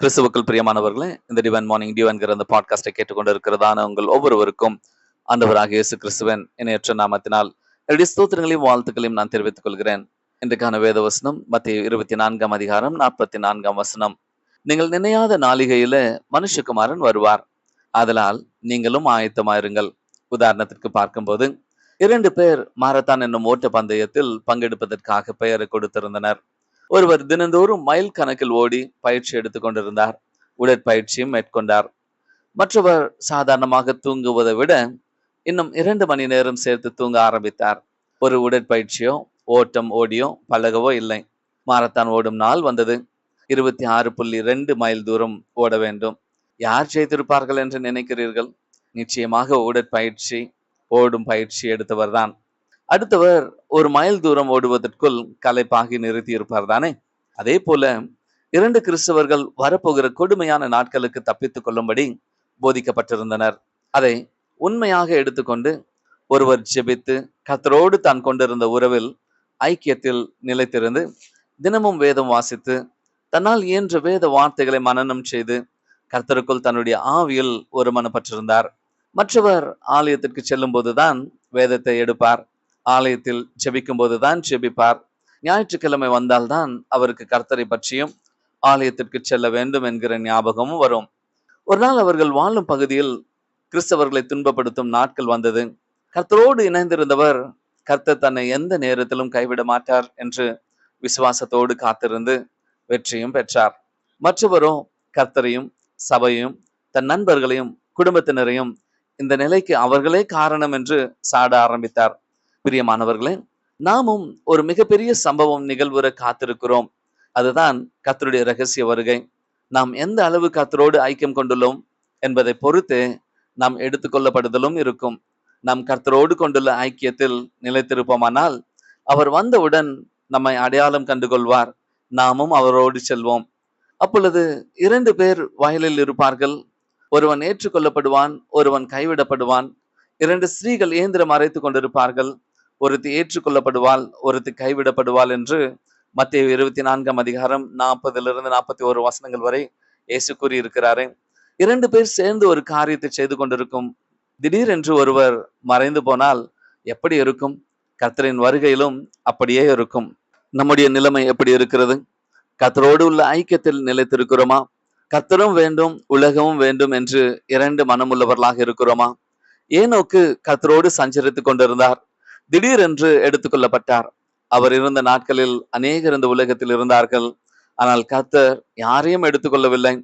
கிறிஸ்துவுக்கள் பிரியமானவர்களே இந்த டிவன் மார்னிங் டிவன்கிற அந்த பாட்காஸ்டை கேட்டுக்கொண்டு இருக்கிறதான உங்கள் ஒவ்வொருவருக்கும் அந்தவராக இயேசு கிறிஸ்துவன் இணையற்ற நாமத்தினால் என்னுடைய ஸ்தோத்திரங்களையும் வாழ்த்துக்களையும் நான் தெரிவித்துக் கொள்கிறேன். இன்றைக்கான வேத வசனம் மத்திய இருபத்தி நான்காம் அதிகாரம் நாற்பத்தி நான்காம் வசனம். நீங்கள் நினையாத நாளிகையில மனுஷகுமாரன் வருவார். அதனால் நீங்களும் ஆயத்தமாயிருங்கள். உதாரணத்திற்கு பார்க்கும்போது இரண்டு பேர் மாரத்தான் என்னும் ஓட்ட பந்தயத்தில் பங்கெடுப்பதற்காக பெயரை கொடுத்திருந்தனர். ஒருவர் தினந்தோறும் மைல் கணக்கில் ஓடி பயிற்சி எடுத்துக் கொண்டிருந்தார். உடற்பயிற்சியும் மேற்கொண்டார். மற்றவர் சாதாரணமாக தூங்குவதை விட இன்னும் இரண்டு மணி நேரம் சேர்த்து தூங்க ஆரம்பித்தார். ஒரு உடற்பயிற்சியோ ஓட்டம் ஓடியோ பழகவோ இல்லை. மாரத்தான் ஓடும் நாள் வந்தது. இருபத்தி ஆறு புள்ளி ரெண்டு மைல் தூரம் ஓட வேண்டும். யார் செய்திருப்பார்கள் என்று நினைக்கிறீர்கள்? நிச்சயமாக உடற்பயிற்சி ஓடும் பயிற்சி எடுத்தவர்தான். அடுத்தவர் ஒரு மைல் தூரம் ஓடுவதற்குள் களைப்பாகி நிறுத்தியிருப்பார் தானே? அதே போல இரண்டு கிறிஸ்தவர்கள் வரப்போகிற கொடுமையான நாட்களுக்கு தப்பித்துக் கொள்ளும்படி போதிக்கப்பட்டிருந்தனர். அதை உண்மையாக எடுத்துக்கொண்டு ஒருவர் ஜெபித்து கத்தரோடு தான் கொண்டிருந்த உறவில் ஐக்கியத்தில் நிலைத்திருந்து தினமும் வேதம் வாசித்து தன்னால் இயன்ற வேத வார்த்தைகளை மனனம் செய்து கர்த்தருக்குள் தன்னுடைய ஆவியில் ஒரு மனப்பற்றிருந்தார் மற்றவர் ஆலயத்திற்கு செல்லும் போதுதான் வேதத்தை எடுப்பார். ஆலயத்தில் ஜெபிக்கும் போதுதான் ஜெபிப்பார் ஞாயிற்றுக்கிழமை வந்தால்தான் அவருக்கு கர்த்தரை பற்றியும் ஆலயத்திற்கு செல்ல வேண்டும் என்கிற ஞாபகமும் வரும். ஒரு நாள் அவர்கள் வாழும் பகுதியில் கிறிஸ்தவர்களை துன்பப்படுத்தும் நாட்கள் வந்தது. கர்த்தரோடு இணைந்திருந்தவர் கர்த்தர் தன்னை எந்த நேரத்திலும் கைவிட மாட்டார் என்று விசுவாசத்தோடு காத்திருந்து வெற்றியும் பெற்றார். மற்றவரோ கர்த்தரையும் சபையும் தன் நண்பர்களையும் குடும்பத்தினரையும் இந்த நிலைக்கு அவர்களே காரணம் என்று சாட ஆரம்பித்தார். பிரியமானவர்களே நாமும் ஒரு மிகப்பெரிய சம்பவம் நிகழ்வுற காத்திருக்கிறோம். அதுதான் கத்தருடைய ரகசிய வருகை. நாம் எந்த அளவு கத்தரோடு ஐக்கியம் கொண்டுள்ளோம் என்பதை பொறுத்து நாம் எடுத்துக்கொள்ளப்படுதலும் இருக்கும். நாம் கர்த்தரோடு கொண்டுள்ள ஐக்கியத்தில் நிலைத்திருப்போமானால் அவர் வந்தவுடன் நம்மை அடையாளம் கண்டுகொள்வார். நாமும் அவரோடு செல்வோம். அப்பொழுது இரண்டு பேர் வயலில் இருப்பார்கள். ஒருவன் ஏற்றுக்கொள்ளப்படுவான் ஒருவன் கைவிடப்படுவான். இரண்டு ஸ்திரீகள் இயந்திரம் அரைத்து கொண்டிருப்பார்கள். ஒருத்தி ஏற்றுக்கொள்ளப்படுவாள் ஒருத்தி கைவிடப்படுவாள் என்று மத்திய இருபத்தி நான்காம் அதிகாரம் நாற்பதிலிருந்து நாற்பத்தி ஒரு வசனங்கள் வரை இயேசு கூறியிருக்கிறாரே. இரண்டு பேர் சேர்ந்து ஒரு காரியத்தை செய்து கொண்டிருக்கும். திடீரென்று ஒருவர் மறைந்து போனால் எப்படி இருக்கும்? கர்த்தரின் வருகையிலும் அப்படியே இருக்கும். நம்முடைய நிலைமை எப்படி இருக்கிறது? கர்த்தரோடு உள்ள ஐக்கியத்தில் நிலைத்திருக்கிறோமா? கர்த்தரும் வேண்டும் உலகமும் வேண்டும் என்று இரண்டு மனமுள்ளவர்களாக இருக்கிறோமா? ஏனோக்கு கர்த்தரோடு சஞ்சரித்துக் கொண்டிருந்தார். திடீரென்று எடுத்துக்கொள்ளப்பட்டார் அவர் இருந்த நாட்களில் அநேகர் இந்த உலகத்தில் இருந்தார்கள். ஆனால் கர்த்தர் யாரையும் எடுத்துக்கொள்ளவில்லை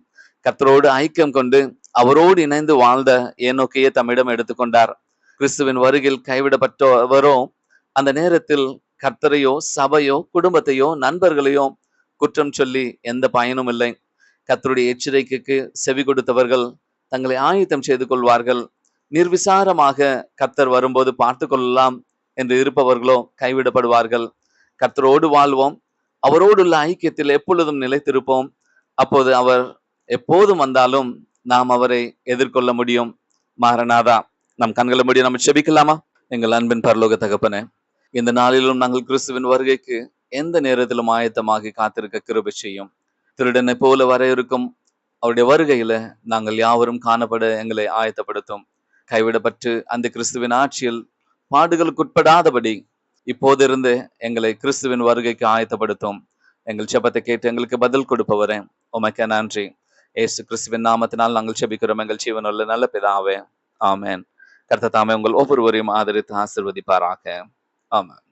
கர்த்தரோடு ஐக்கியம் கொண்டு அவரோடு இணைந்து வாழ்ந்த ஏனோக்கையே தம்மிடம் எடுத்துக்கொண்டார் கிறிஸ்துவின் வருகில் கைவிடப்பட்டவரோ அந்த நேரத்தில் கர்த்தரையோ சபையோ குடும்பத்தையோ நண்பர்களையோ குற்றம் சொல்லி எந்த பயனும் இல்லை. கர்த்தருடைய எச்சரிக்கைக்கு செவி கொடுத்தவர்கள் தங்களை ஆயத்தம் செய்து கொள்வார்கள். நிர்விசாரமாக கர்த்தர் வரும்போது பார்த்து கொள்ளலாம். என்று இருப்பவர்களோ கைவிடப்படுவார்கள். கர்த்தரோடு வாழ்வோம். அவரோடு உள்ள ஐக்கியத்தில் எப்பொழுதும் நிலைத்திருப்போம். அப்போது அவர் எப்போதும் வந்தாலும் நாம் அவரை எதிர்கொள்ள முடியும். மாறனாதா நம் கண்களை முடியும் நம்ம செபிக்கலாமா எங்கள் அன்பின் பரலோக தகப்பனே இந்த நாளிலும் நாங்கள் கிறிஸ்துவின் வருகைக்கு எந்த நேரத்திலும் ஆயத்தமாகி காத்திருக்க கிருபை செய்யும். திருடனை போல வர இருக்கும் அவருடைய வருகையில நாங்கள் யாவரும் காணப்பட எங்களை ஆயத்தப்படுத்தும். கைவிடப்பட்டு அந்த கிறிஸ்துவின் ஆட்சியில் பாடுகளுக்கு உட்படாதபடி இப்போதிருந்து எங்களை கிறிஸ்துவின் வருகைக்கு ஆயத்தப்படுத்தும். எங்கள் செபத்தை கேட்டு எங்களுக்கு பதில் கொடுப்பவரே. உமக்க நன்றி. ஏசு கிறிஸ்துவின் நாமத்தினால் நாங்கள் செபிக்கிறோம். எங்கள் ஜீவனுள்ள நல்ல பிதாவே. ஆமேன். கர்த்த தாமே உங்கள் ஒவ்வொருவரையும் ஆதரித்து ஆசிர்வதிப்பாராக. ஆமாம்